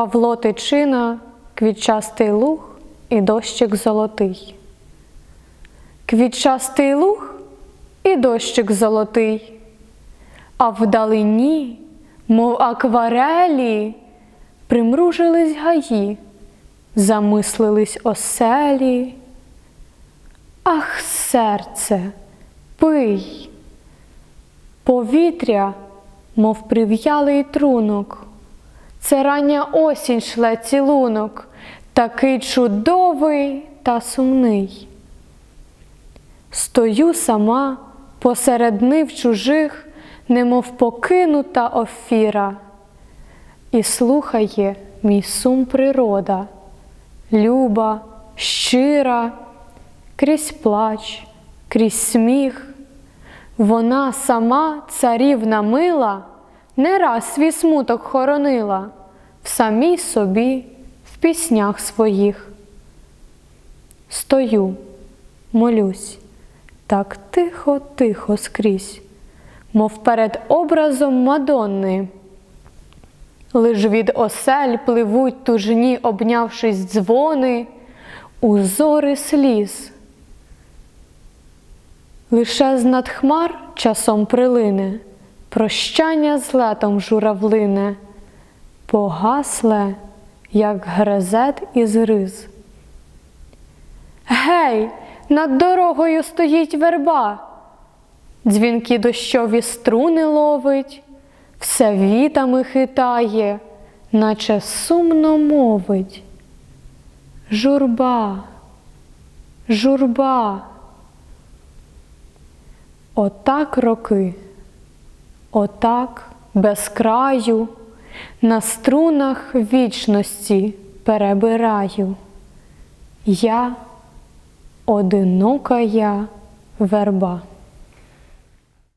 Павло Тичина, квітчастий луг і дощик золотий. Квітчастий луг і дощик золотий, а вдалині, мов акварелі, примружились гаї, замислились оселі. Ах, серце, пий, повітря, мов прив'ялий трунок. Це рання осінь шле цілунок, такий чудовий та сумний. Стою сама посеред нив чужих, немов покинута офіра, і слухає мій сум природа, люба, щира, крізь плач, крізь сміх. Вона сама царівна мила, не раз свій смуток хоронила в самій собі, в піснях своїх. Стою, молюсь, так тихо, тихо скрізь, мов перед образом Мадонни. Лиш від осель пливуть тужні, обнявшись дзвони, узори сліз. Лише з над хмар часом прилине, прощання з летом журавлине, погасле, як грезет із риз. Гей, над дорогою стоїть верба, дзвінки дощові струни ловить, все вітами хитає, наче сумно мовить. Журба, журба. Отак роки, отак без краю, на струнах вічності перебираю. Я одинока я верба.